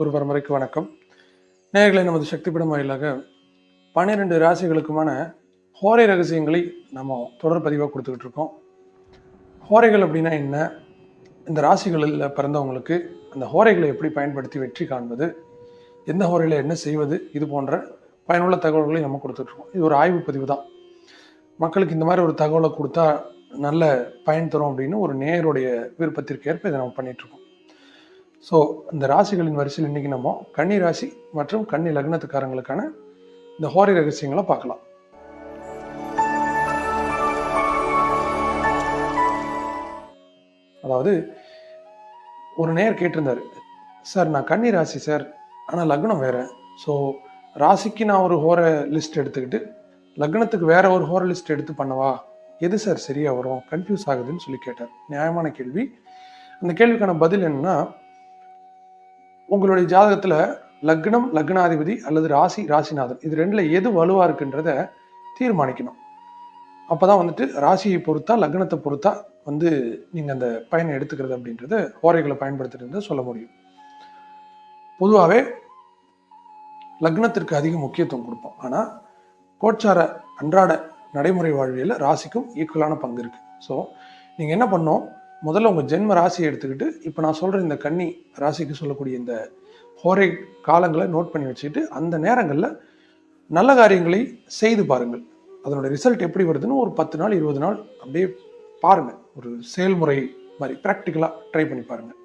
ஒரு பரம்பரைக்கு வணக்கம். நேயர்களை நமது சக்திப்படம் வாயிலாக பன்னிரெண்டு ராசிகளுக்குமான ஹோரை ரகசியங்களை நம்ம தொடர் பதிவாக கொடுத்துக்கிட்டு இருக்கோம். ஹோரைகள் அப்படின்னா என்ன? இந்த ராசிகளில் பிறந்தவங்களுக்கு அந்த ஹோரைகளை எப்படி பயன்படுத்தி வெற்றி காண்பது? எந்த ஹோரையில் என்ன செய்வது? இது போன்ற பயனுள்ள தகவல்களை நம்ம கொடுத்துட்ருக்கோம் இது ஒரு ஆய்வு பதிவு தான். மக்களுக்கு இந்த மாதிரி ஒரு தகவலை கொடுத்தா நல்ல பயன் தரும் அப்படின்னு ஒரு நேயருடைய விருப்பத்திற்கு ஏற்ப இதை நம்ம பண்ணிகிட்ருக்கோம் ஸோ இந்த ராசிகளின் வரிசையில் இன்றைக்கி நம்ம கன்னி ராசி மற்றும் கன்னி லக்னத்துக்காரங்களுக்கான இந்த ஹோரை ரகசியங்களை பார்க்கலாம். அதாவது ஒரு நேர் கேட்டிருந்தார் சார் நான் கன்னி ராசி சார். ஆனால் லக்னம் வேறு. ஸோ ராசிக்கு நான் ஒரு ஹோர லிஸ்ட் எடுத்துக்கிட்டு லக்னத்துக்கு வேற ஒரு ஹோர லிஸ்ட் எடுத்து பண்ணவா? எது சார் சரியாக வரும்? கன்ஃபியூஸ் ஆகுதுன்னு சொல்லி கேட்டார். நியாயமான கேள்வி. அந்த கேள்விக்கான பதில் என்னன்னா உங்களுடைய ஜாதகத்தில் லக்னம் லக்னாதிபதி அல்லது ராசி ராசிநாதன். இது ரெண்டில் எது வலுவாக இருக்குன்றத தீர்மானிக்கணும். அப்போ தான் வந்துட்டு ராசியை பொறுத்தா லக்னத்தை பொறுத்தா வந்து நீங்கள் அந்த பயனை எடுத்துக்கிறது அப்படின்றத ஹோரைகளை பயன்படுத்துகிறது சொல்ல முடியும். பொதுவாகவே லக்னத்திற்கு அதிக முக்கியத்துவம் கொடுப்போம். ஆனால் கோச்சார அன்றாட நடைமுறை வாழ்வியலில் ராசிக்கும் ஈக்குவலான பங்கு இருக்குது ஸோ நீங்கள் என்ன பண்ணோம் முதல்ல உங்கள் ஜென்ம ராசியை எடுத்துக்கிட்டு இப்போ நான் சொல்கிற இந்த கன்னி ராசிக்கு சொல்லக்கூடிய இந்த ஹோரை காலங்களை நோட் பண்ணி வச்சுக்கிட்டு அந்த நேரங்களில் நல்ல காரியங்களை செய்து பாருங்கள். அதனோட ரிசல்ட் எப்படி வருதுன்னு ஒரு பத்து நாள் இருபது நாள் அப்படியே பாருங்கள் ஒரு செயல்முறை மாதிரி ப்ராக்டிக்கலாக ட்ரை பண்ணி பாருங்கள்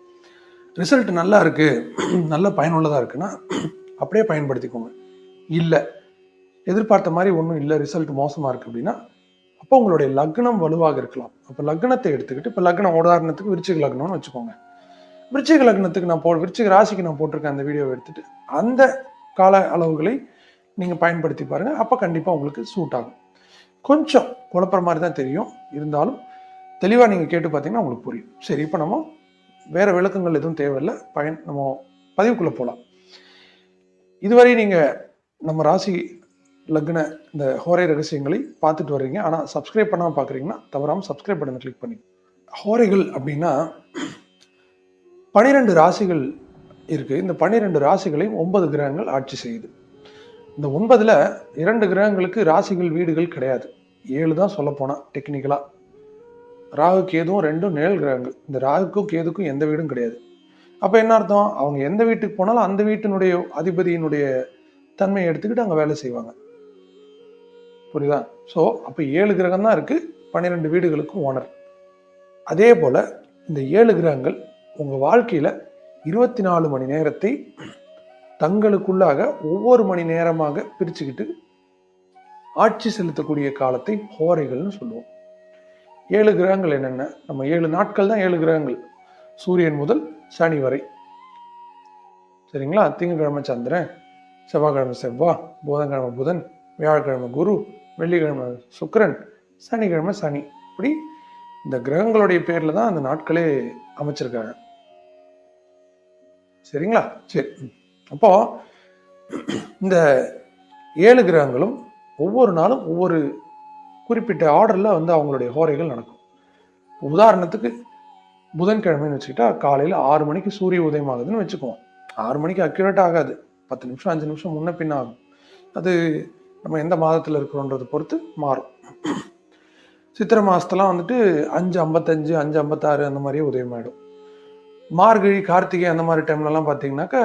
ரிசல்ட் நல்லா இருக்குது நல்ல பயனுள்ளதாக இருக்குன்னா அப்படியே பயன்படுத்திக்கோங்க. இல்லை எதிர்பார்த்த மாதிரி ஒன்றும் இல்லை ரிசல்ட் மோசமாக இருக்குது அப்படின்னா அப்போ உங்களுடைய லக்னம் வலுவாக இருக்கலாம். அப்போ லக்னத்தை எடுத்துக்கிட்டு இப்போ லக்னம் உதாரணத்துக்கு விருச்சிக லக்னம்னு வச்சுக்கோங்க. விருச்சிக லக்னத்துக்கு நான் போ விருச்சிக ராசிக்கு நான் போட்டிருக்கேன் அந்த வீடியோவை எடுத்துட்டு அந்த கால அளவுகளை நீங்கள் பயன்படுத்தி பாருங்கள் அப்போ கண்டிப்பாக உங்களுக்கு சூட் ஆகும். கொஞ்சம் குழப்பற மாதிரி தான் தெரியும். இருந்தாலும் தெளிவாக நீங்கள் கேட்டு பார்த்தீங்கன்னா உங்களுக்கு புரியும். சரி இப்போ நம்ம வேறு விளக்கங்கள் எதுவும் தேவையில்லை. பயன் நம்ம பதிவுக்குள்ளே போகலாம் இதுவரை நீங்கள் நம்ம ராசி லக்ன இந்த ஹோரை ரகசியங்களை பார்த்துட்டு வர்றீங்க. ஆனால் சப்ஸ்கிரைப் பண்ணாமல் பார்க்குறீங்கன்னா தவறாமல் சப்ஸ்கிரைப் பட்டனை கிளிக் பண்ணி. ஹோரைகள் அப்படின்னா பனிரெண்டு ராசிகள் இருக்குது இந்த பன்னிரெண்டு ராசிகளையும் ஒன்பது கிரகங்கள் ஆட்சி செய்யுது. இந்த ஒன்பதில் இரண்டு கிரகங்களுக்கு ராசிகள் வீடுகள் கிடையாது. ஏழு தான் சொல்லப்போனால் டெக்னிக்கலாக ராகு கேதுவும் ரெண்டும் நிழல் கிரகங்கள். இந்த ராகுக்கும் கேதுக்கும் எந்த வீடும் கிடையாது. அப்போ என்ன அர்த்தம்? அவங்க எந்த வீட்டுக்கு போனாலும் அந்த வீட்டினுடைய அதிபதியினுடைய தன்மையை எடுத்துக்கிட்டு அங்கே வேலை செய்வாங்க. புரியுதா? ஸோ அப்போ ஏழு கிரகம் தான் இருக்குது பன்னிரெண்டு வீடுகளுக்கும் ஓனர். அதே போல் இந்த ஏழு கிரகங்கள் உங்கள் வாழ்க்கையில் இருபத்தி நாலு மணி நேரத்தை தங்களுக்குள்ளாக ஒவ்வொரு மணி நேரமாக பிரிச்சுக்கிட்டு ஆட்சி செலுத்தக்கூடிய காலத்தை ஹோரைகள்னு சொல்லுவோம். ஏழு கிரகங்கள் என்னென்ன? நம்ம ஏழு நாட்கள் தான் ஏழு கிரகங்கள். சூரியன் முதல் சனி வரை. சரிங்களா? திங்கக்கிழமை சந்திரன் செவ்வாய்க்கிழமை செவ்வாய் புதன்கிழமை புதன் வியாழக்கிழமை குரு வெள்ளிக்கிழமை சுக்கரன் சனிக்கிழமை சனி. இப்படி இந்த கிரகங்களுடைய பேரில் தான் அந்த நாட்களே அமைச்சிருக்காங்க. சரிங்களா? சரி. அப்போ இந்த ஏழு கிரகங்களும் ஒவ்வொரு நாளும் ஒவ்வொரு குறிப்பிட்ட ஆர்டரில் வந்து அவங்களுடைய ஹோரைகள் நடக்கும். உதாரணத்துக்கு புதன்கிழமைன்னு வச்சுக்கிட்டா காலையில் ஆறு மணிக்கு சூரிய உதயம் ஆகுதுன்னு வச்சுக்குவோம். ஆறு மணிக்கு அக்யூரேட் ஆகாது. பத்து நிமிஷம் அஞ்சு நிமிஷம் முன்ன பின்ன ஆகும் அது நம்ம எந்த மாதத்தில் இருக்கிறோன்றதை பொறுத்து மாறும். சித்திரை மாதத்தெல்லாம் வந்துட்டு அஞ்சு ஐம்பத்தஞ்சு அஞ்சு ஐம்பத்தாறு அந்த மாதிரியே உதயமாயிடும். மார்கழி கார்த்திகை அந்த மாதிரி டைம்லலாம் பார்த்தீங்கன்னாக்கா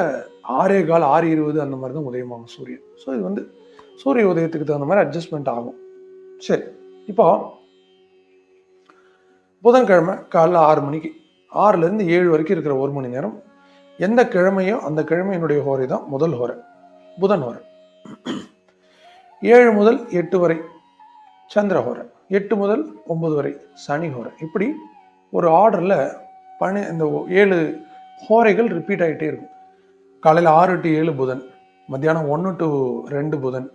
ஆறே கால் ஆறு இருபது அந்த மாதிரி தான் உதயமாகும் சூரியன். ஸோ இது வந்து சூரிய உதயத்துக்கு தகுந்த மாதிரி அட்ஜஸ்ட்மெண்ட் ஆகும். சரி இப்போ புதன்கிழமை காலைல ஆறு மணிக்கு ஆறுலேருந்து ஏழு வரைக்கும் இருக்கிற ஒரு மணி நேரம் எந்த கிழமையோ அந்த கிழமையினுடைய ஹோரை தான் முதல் ஹோரை புதன் ஹோரை. ஏழு முதல் எட்டு வரை சந்திர ஹோரை எட்டு முதல் ஒன்பது வரை சனி ஹோரை இப்படி ஒரு ஆர்டரில் பனி இந்த ஏழு ஹோரைகள் ரிப்பீட் ஆகிட்டே இருக்கும். காலையில் ஆறு டு ஏழு புதன் மத்தியானம் ஒன்று டு ரெண்டு புதன்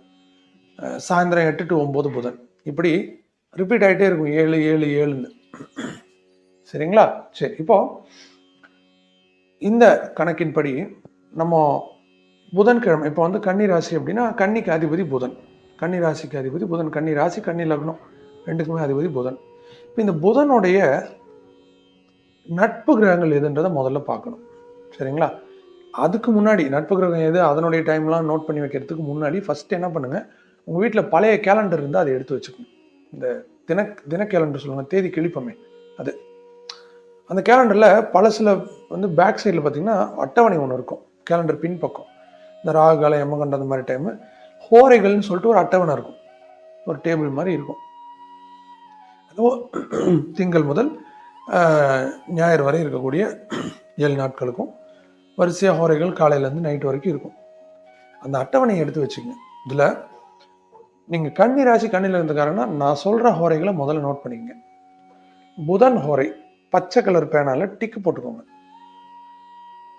சாயந்தரம் எட்டு டு ஒம்பது புதன். இப்படி ரிப்பீட் ஆகிட்டே இருக்கும். ஏழு ஏழு ஏழுன்னு. சரிங்களா? சரி இப்போது இந்த கணக்கின்படி நம்ம புதன்கிழமை இப்போ வந்து கன்னி ராசி அப்படின்னா கன்னிக்கு அதிபதி புதன். கன்னி ராசிக்கு அதிபதி புதன். கன்னி ராசி கன்னி லக்னம். ரெண்டுக்குமே அதிபதி புதன். இப்போ இந்த புதனுடைய நட்பு கிரகங்கள் எதுன்றதை முதல்ல பார்க்கணும். சரிங்களா? அதுக்கு முன்னாடி நட்பு கிரகம் எது அதனுடைய டைம்லாம் நோட் பண்ணி வைக்கிறதுக்கு முன்னாடி ஃபஸ்ட்டு என்ன பண்ணுங்கள் உங்கள் வீட்டில் பழைய கேலண்டர் இருந்தால் அதை எடுத்து வச்சுக்கணும். இந்த தின தின கேலண்டர் சொல்லுவாங்க தேதி கிழிப்பமே அது. அந்த கேலண்டரில் பல சில வந்து பேக் சைடில் பார்த்தீங்கன்னா அட்டவணை ஒன்று இருக்கும். கேலண்டர் பின்பக்கம். இந்த ராகு காலம் எம்மகண்ட அந்த மாதிரி டைமு ஹோரைகள்னு சொல்லிட்டு ஒரு அட்டவணை இருக்கும். ஒரு டேபிள் மாதிரி இருக்கும். அதுவும் திங்கள் முதல் ஞாயிறு வரை இருக்கக்கூடிய ஏழு நாட்களுக்கும் வரிசையாக ஹோரைகள் காலையிலேருந்து நைட் வரைக்கும் இருக்கும். அந்த அட்டவணையை எடுத்து வச்சுக்கங்க இதில் நீங்கள் கன்னி ராசி கண்ணில் இருந்துக்காரங்கன்னா நான் சொல்கிற ஹோரைகளை முதல்ல நோட் பண்ணிக்கங்க. புதன் ஹோரை பச்சை கலர் பேனால டிக் போட்டுக்கோங்க.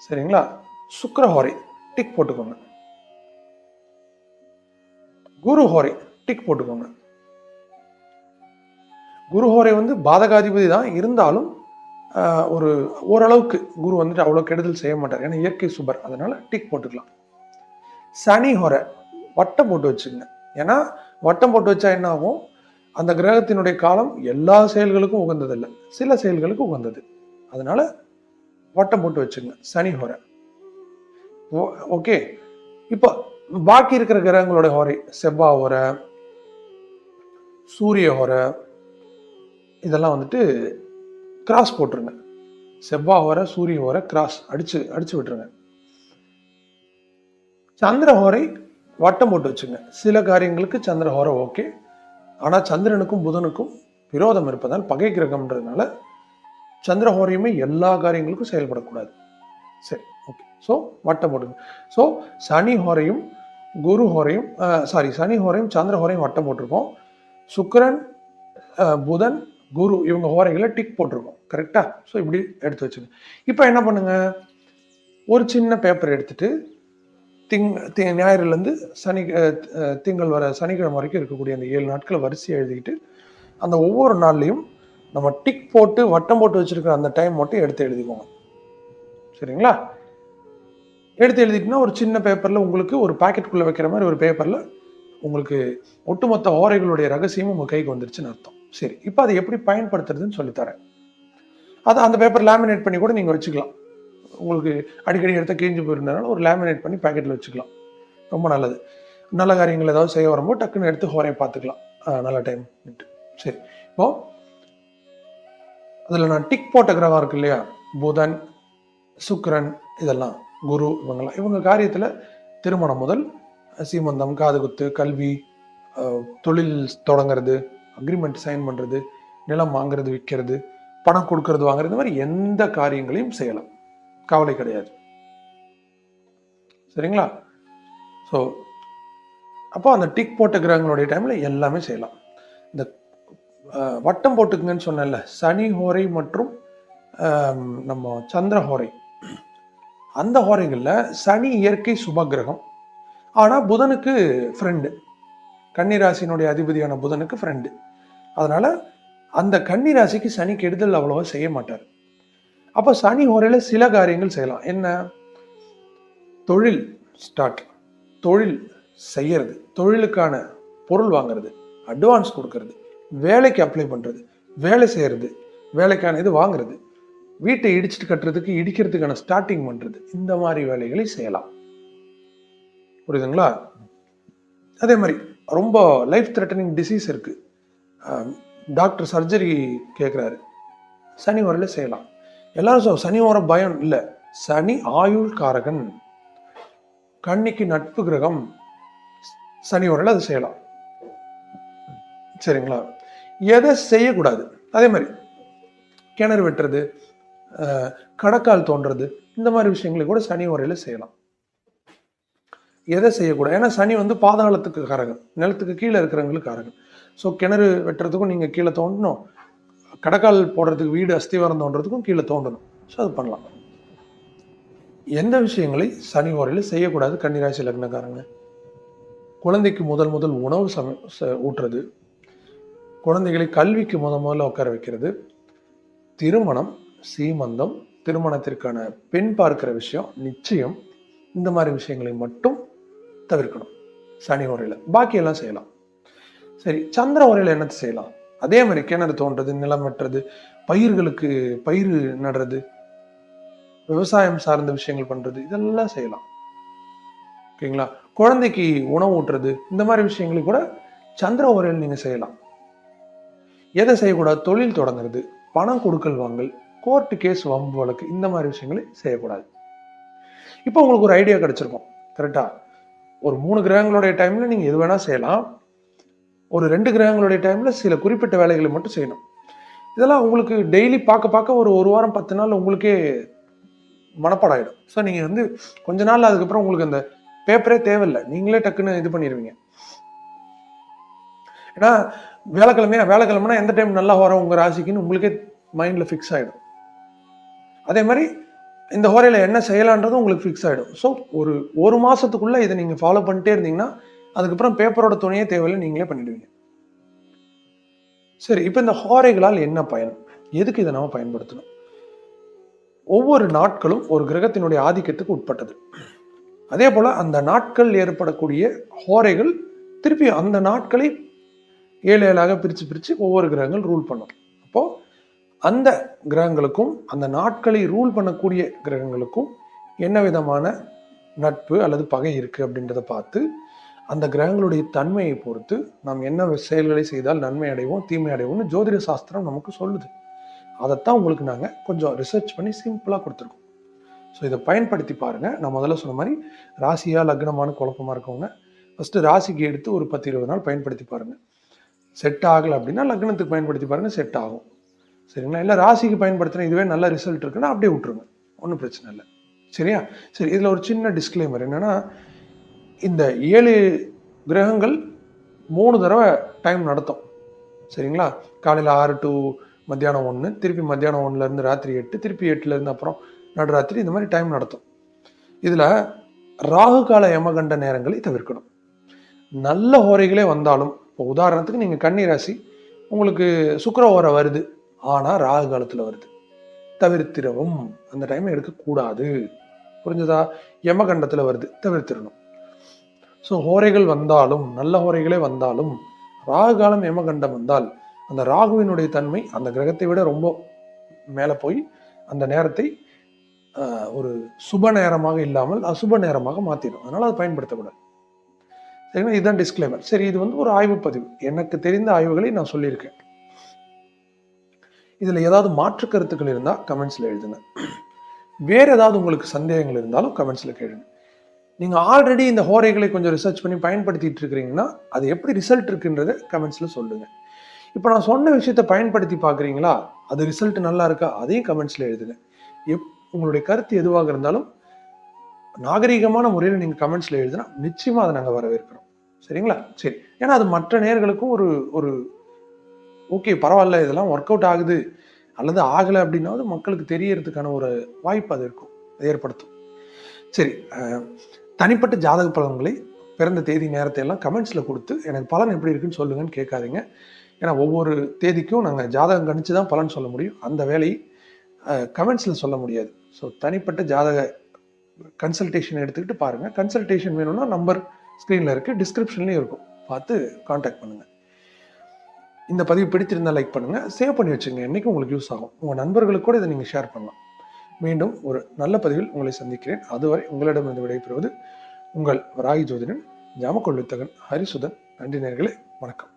சரிங்களா? சுக்கர ஹோரை டிக் போட்டுக்கோங்க. குரு ஹோரை டிக் போட்டுக்கோங்க. குரு ஹோரை வந்து பாதகாதிபதி தான். இருந்தாலும் ஒரு ஓரளவுக்கு குரு வந்துட்டு அவ்வளோ கெடுதல் செய்ய மாட்டார். ஏன்னா இயற்கை சுபர். அதனால டிக் போட்டுக்கலாம். சனி ஹோரை வட்டம் போட்டு வச்சுக்கங்க. ஏன்னா வட்டம் போட்டு வச்சா என்ன ஆகும்? அந்த கிரகத்தினுடைய காலம் எல்லா செயல்களுக்கும் உகந்ததில்லை. சில செயல்களுக்கு உகந்தது. அதனால வட்டம் போட்டு வச்சுங்க சனி ஹோரை. ஓ- ஓகே. இப்போ பாக்கி இருக்கிற கிரகங்களோட ஹோரை செவ்வா ஹோரை சூரிய ஹோரை இதெல்லாம் வந்துட்டு கிராஸ் போட்டுருங்க. செவ்வா ஹோரை சூரிய ஹோரை கிராஸ் அடிச்சு அடிச்சு விட்டுருங்க. சந்திர ஹோரை வட்டம் போட்டு வச்சுங்க. சில காரியங்களுக்கு சந்திர ஹோரை ஓகே ஆனால் சந்திரனுக்கும் புதனுக்கும் விரோதம் இருப்பதால் பகை கிரகம்ன்றதுனால சந்திர ஹோரையுமே எல்லா காரியங்களுக்கும் செயல்படக்கூடாது. சரி ஓகே ஸோ வட்டம் போடுங்க ஸோ சனி ஹோரையும் குரு ஹோரையும் சாரி சனி ஹோரையும் சந்திர ஹோரையும் வட்டம் போட்டிருக்கோம். சுக்கரன் புதன் குரு இவங்க ஹோரைகளை டிக் போட்டிருக்கோம். கரெக்டாக ஸோ இப்படி எடுத்து வச்சுங்க இப்போ என்ன பண்ணுங்கள் ஒரு சின்ன பேப்பர் எடுத்துகிட்டு திங் தி ஞாயிறுலேருந்து சனி திங்கள் வர சனிக்கிழமை வரைக்கும் இருக்கக்கூடிய அந்த ஏழு நாட்களை வரிசையை எழுதிக்கிட்டு அந்த ஒவ்வொரு நாள்லையும் நம்ம டிக் போட்டு வட்டம் போட்டு வச்சுருக்கிற அந்த டைம் மட்டும் எடுத்து எழுதிக்கோங்க. சரிங்களா? எடுத்து எழுதிட்டுனா ஒரு சின்ன பேப்பரில் உங்களுக்கு ஒரு பாக்கெட்டுக்குள்ளே வைக்கிற மாதிரி ஒரு பேப்பரில் உங்களுக்கு ஒட்டுமொத்த ஓரைகளுடைய ரகசியமும் உங்கள் கைக்கு வந்துருச்சுன்னு அர்த்தம். சரி இப்போ அதை எப்படி பயன்படுத்துறதுன்னு சொல்லித்தரேன். அதை அந்த பேப்பர் லேமினேட் பண்ணி கூட நீங்கள் வச்சுக்கலாம். உங்களுக்கு அடிக்கடி எடுத்த கிழிஞ்சு போயிருந்தனால ஒரு லேமினேட் பண்ணி பாக்கெட்டில் வச்சுக்கலாம். ரொம்ப நல்லது. நல்ல காரியங்கள் ஏதாவது செய்ய வரும்போது டக்குன்னு எடுத்து ஹோரையை பார்த்துக்கலாம். நல்ல டைம் சரி இப்போ அதில் நான் டிக் போட்ட கிரகம் இருக்கு இல்லையா? புதன் சுக்கரன் இதெல்லாம். குரு இவங்கெல்லாம். இவங்க காரியத்தில் திருமணம் முதல் சீமந்தம் காதுகுத்து கல்வி தொழில் தொடங்குறது அக்ரிமெண்ட் சைன் பண்ணுறது நிலம் வாங்குறது விற்கிறது பணம் கொடுக்கறது வாங்குறது இந்த மாதிரி எந்த காரியங்களையும் செய்யலாம். கவலை கிடையாது. சரிங்களா? ஸோ அப்போ அந்த டிக் போட்ட கிரகங்களுடைய டைமில் எல்லாமே செய்யலாம். இந்த வட்டம் போட்டுக்குங்கன்னு சொன்னேன்ல சனி ஹோரை மற்றும் நம்ம சந்திர ஹோரை. அந்த ஹோரைகளில் சனி இயற்கை சுபகிரகம். ஆனால் புதனுக்கு ஃப்ரெண்டு கன்னிராசினுடைய அதிபதியான புதனுக்கு ஃப்ரெண்டு அதனால் அந்த கன்னிராசிக்கு சனி கெடுதல் அவ்வளோவா செய்ய மாட்டார். அப்போ சனி ஹோரையில் சில காரியங்கள் செய்யலாம். என்ன? தொழில் ஸ்டார்ட் தொழில் செய்யறது. தொழிலுக்கான பொருள் வாங்குறது. அட்வான்ஸ் கொடுக்கறது. வேலைக்கு அப்ளை பண்ணுறது வேலை செய்கிறது வேலைக்கான இது வாங்குறது. வீட்டை இடிச்சிட்டு கட்டுறதுக்கு இடிக்கிறதுக்கான ஸ்டார்டிங் பண்ணுறது இந்த மாதிரி வேலைகளை செய்யலாம். புரியுதுங்களா? அதே மாதிரி ரொம்ப லைஃப் த்ரெட்டனிங் டிசீஸ் இருக்கு. டாக்டர் சர்ஜரி கேட்குறாரு சனி வரையில் செய்யலாம். எல்லாரும் சனி வர பயம் இல்லை. சனி ஆயுள் காரகன். கண்ணிக்கு நட்பு கிரகம். சனி வரையில் அது செய்யலாம். சரிங்களா? எதை செய்யக்கூடாது? அதே மாதிரி கிணறு வெட்டுறது கடக்கால் தோன்றது. இந்த மாதிரி விஷயங்களை கூட சனி முறையில் செய்யலாம். எதை செய்யக்கூடாது? ஏன்னா சனி வந்து பாதாளத்துக்கு காரகன் நிலத்துக்கு கீழே இருக்கிறவங்களுக்கு காரகன் ஸோ கிணறு வெட்டுறதுக்கும் நீங்கள் கீழே தோண்டணும். கடக்கால் போடுறதுக்கு வீடு அஸ்திவாரம் தோன்றதுக்கும் கீழே தோண்டணும். ஸோ அது பண்ணலாம். எந்த விஷயங்களை சனி முறையில் செய்யக்கூடாது? கன்னிராசி லக்னக்காரங்க. குழந்தைக்கு முதல் முதல் உணவு சம ச- ஊட்டுறது. குழந்தைகளை கல்விக்கு முத முதல்ல உட்கார வைக்கிறது. திருமணம் சீமந்தம் திருமணத்திற்கான பெண் பார்க்கிற விஷயம் நிச்சயம் இந்த மாதிரி விஷயங்களை மட்டும் தவிர்க்கணும். சனி உரையில் பாக்கியெல்லாம் செய்யலாம். சரி சந்திர உரையில் என்னத்தை செய்யலாம்? அதே மாதிரி கிணறு தோன்றது நிலம் வெட்டுறது பயிர்களுக்கு பயிர் நடுறது விவசாயம் சார்ந்த விஷயங்கள் பண்றது இதெல்லாம் செய்யலாம். ஓகேங்களா? குழந்தைக்கு உணவு ஊட்டுறது இந்த மாதிரி விஷயங்களை கூட சந்திர உரையில் நீங்க செய்யலாம். எதை செய்யக்கூடாது? தொழில் தொடங்குறது பணம் கொடுக்கல் வாங்கல் கோர்ட்டு கேஸ் வம்பு வழக்கு இந்த மாதிரி விஷயங்களை செய்யக்கூடாது. இப்போ உங்களுக்கு ஒரு ஐடியா கிடச்சிருக்கும். கரெக்டாக ஒரு மூணு கிரகங்களுடைய டைமில் நீங்கள் எது வேணால் செய்யலாம். ஒரு ரெண்டு கிரகங்களுடைய டைமில் சில குறிப்பிட்ட வேலைகளை மட்டும் செய்யணும். இதெல்லாம் உங்களுக்கு டெய்லி பார்க்க பார்க்க ஒரு ஒரு வாரம் பத்து நாள் உங்களுக்கே மனப்பாடாயிடும். ஸோ நீங்கள் வந்து கொஞ்ச நாள் அதுக்கப்புறம் உங்களுக்கு அந்த பேப்பரே தேவையில்லை. நீங்களே டக்குன்னு இது பண்ணிடுவீங்க. ஏன்னா வேலைக்கிழமையா வேலைக்கிழமைனா எந்த டைம் நல்லா வரும் உங்கள் ராசிக்குன்னு உங்களுக்கே மைண்டில் ஃபிக்ஸ் ஆகிடும் அதே மாதிரி இந்த ஹோரையில் என்ன செய்யலான்றது உங்களுக்கு ஃபிக்ஸ் ஆகிடும் ஸோ ஒரு ஒரு மாதத்துக்குள்ளே இதை நீங்கள் ஃபாலோ பண்ணிட்டே இருந்தீங்கன்னா அதுக்கப்புறம் பேப்பரோட துணையே தேவையில்லை நீங்களே பண்ணிடுவீங்க. சரி இப்போ இந்த ஹோரைகளால் என்ன பயன்? எதுக்கு இதை நம்ம பயன்படுத்தணும்? ஒவ்வொரு நாட்களும் ஒரு கிரகத்தினுடைய ஆதிக்கத்துக்கு உட்பட்டது. அதே போல் அந்த நாட்கள் ஏற்படக்கூடிய ஹோரைகள் திருப்பி அந்த நாட்களை ஏழு ஏழாக பிரித்து பிரித்து ஒவ்வொரு கிரகங்கள் ரூல் பண்ணும். அப்போது அந்த கிரகங்களுக்கும் அந்த நாட்களை ரூல் பண்ணக்கூடிய கிரகங்களுக்கும் என்ன விதமான நட்பு அல்லது பகை இருக்குது அப்படின்றத பார்த்து அந்த கிரகங்களுடைய தன்மையை பொறுத்து நாம் என்ன செயல்களை செய்தால் நன்மை அடைவோம் தீமை அடைவோம்னு ஜோதிட சாஸ்திரம் நமக்கு சொல்லுது. அதைத்தான் உங்களுக்கு நாங்கள் கொஞ்சம் ரிசர்ச் பண்ணி சிம்பிளாக கொடுத்துருக்கோம். ஸோ இதை பயன்படுத்தி பாருங்கள் நான் முதல்ல சொன்ன மாதிரி ராசியாக லக்னமான குழப்பமா இருக்கவங்க ஃபஸ்ட்டு ராசிக்கு எடுத்து ஒரு பத்து இருபது நாள் பயன்படுத்தி பாருங்கள் செட் ஆகலை அப்படின்னா லக்னத்துக்கு பயன்படுத்தி பாருங்கள் செட் ஆகும். சரிங்களா? இல்லை ராசிக்கு பயன்படுத்தின இதுவே நல்ல ரிசல்ட் இருக்குன்னா அப்படியே விட்டுருங்க. ஒன்றும் பிரச்சனை இல்லை. சரியா? சரி இதில் ஒரு சின்ன டிஸ்க்ளைமர் என்னென்னா இந்த ஏழு கிரகங்கள் மூணு தடவை டைம் நடத்தும். சரிங்களா? காலையில் ஆறு டு மத்தியானம் ஒன்று திருப்பி மத்தியானம் ஒன்றுலேருந்து ராத்திரி எட்டு திருப்பி எட்டுலேருந்து அப்புறம் நடுராத்திரி இந்த மாதிரி டைம் நடத்தும். இதில் ராகு கால யமகண்ட நேரங்களை தவிர்க்கணும். நல்ல ஹோரைகளே வந்தாலும் இப்போ உதாரணத்துக்கு நீங்கள் கன்னி ராசி உங்களுக்கு சுக்கர ஓரை வருது. ஆனால் ராகு காலத்தில் வருது. தவிர்த்திடவும் அந்த டைமை எடுக்கக்கூடாது. புரிஞ்சதா? யமகண்டத்தில் வருது. தவிர்த்திடணும். ஸோ ஹோரைகள் வந்தாலும் நல்ல ஹோரைகளே வந்தாலும் ராகு காலம் யமகண்டம் வந்தால் அந்த ராகுவினுடைய தன்மை அந்த கிரகத்தை விட ரொம்ப மேலே போய் அந்த நேரத்தை ஒரு சுப நேரமாக இல்லாமல் அசுப நேரமாக மாற்றிடும் அதனால் அதை பயன்படுத்தக்கூடாது. சரிங்களா? இதுதான் டிஸ்க்ளைமர் சரி இது வந்து ஒரு ஆய்வு பதிவு. எனக்கு தெரிந்த ஆய்வுகளை நான் சொல்லியிருக்கேன். இதில் ஏதாவது மாற்று கருத்துக்கள் இருந்தால் கமெண்ட்ஸில் எழுதுங்க. வேறு ஏதாவது உங்களுக்கு சந்தேகங்கள் இருந்தாலும் கமெண்ட்ஸில் கேளுங்க. நீங்கள் ஆல்ரெடி இந்த ஹோரைகளை கொஞ்சம் ரிசர்ச் பண்ணி பயன்படுத்திட்டு இருக்கிறீங்கன்னா அது எப்படி ரிசல்ட் இருக்குன்றதை கமெண்ட்ஸில் சொல்லுங்கள் இப்போ நான் சொன்ன விஷயத்தை பயன்படுத்தி பார்க்குறீங்களா? அது ரிசல்ட் நல்லா இருக்கா? அதையும் கமெண்ட்ஸில் எழுதுங்க. எப் உங்களுடைய கருத்து எதுவாக இருந்தாலும் நாகரீகமான முறையில் நீங்கள் கமெண்ட்ஸில் எழுதுனா நிச்சயமாக அதை நாங்கள் வரவேற்கிறோம். சரிங்களா? சரி. ஏன்னா அது மற்ற நேர்களுக்கும் ஒரு ஒரு ஓகே பரவாயில்ல இதெல்லாம் ஒர்க் அவுட் ஆகுது. அல்லது ஆகலை அப்படின்னாவது மக்களுக்கு தெரியறதுக்கான ஒரு வாய்ப்பு அது இருக்கும் ஏற்படுத்தும். சரி தனிப்பட்ட ஜாதக பலன்களை பிறந்த தேதி நேரத்தை எல்லாம் கமெண்ட்ஸில் கொடுத்து எனக்கு பலன் எப்படி இருக்குன்னு சொல்லுங்கன்னு கேட்காதீங்க. ஏன்னா ஒவ்வொரு தேதிக்கும் நாங்கள் ஜாதகம் கணிச்சு தான் பலன் சொல்ல முடியும். அந்த வேலையை கமெண்ட்ஸில் சொல்ல முடியாது. ஸோ தனிப்பட்ட ஜாதக கன்சல்டேஷன் எடுத்துக்கிட்டு பாருங்கள் கன்சல்டேஷன் வேணும்னா நம்பர் ஸ்க்ரீனில் இருக்குது டிஸ்கிரிப்ஷன்லேயும் இருக்கும். பார்த்து காண்டாக்ட் பண்ணுங்கள் இந்த பதிவு பிடித்திருந்தால் லைக் பண்ணுங்கள் சேவ் பண்ணி வச்சுங்க. என்றைக்கும் உங்களுக்கு யூஸ் ஆகும். உங்கள் நண்பர்களுக்கு கூட இதை நீங்கள் ஷேர் பண்ணலாம். மீண்டும் ஒரு நல்ல பதிவில் உங்களை சந்திக்கிறேன். அதுவரை உங்களிடமிருந்து விடைபெறுவது உங்கள் ராய் ஜோதிடன் ஜாமக்கொள்ளுத்தகன் ஹரிசுதன். நன்றி நேர்களே வணக்கம்.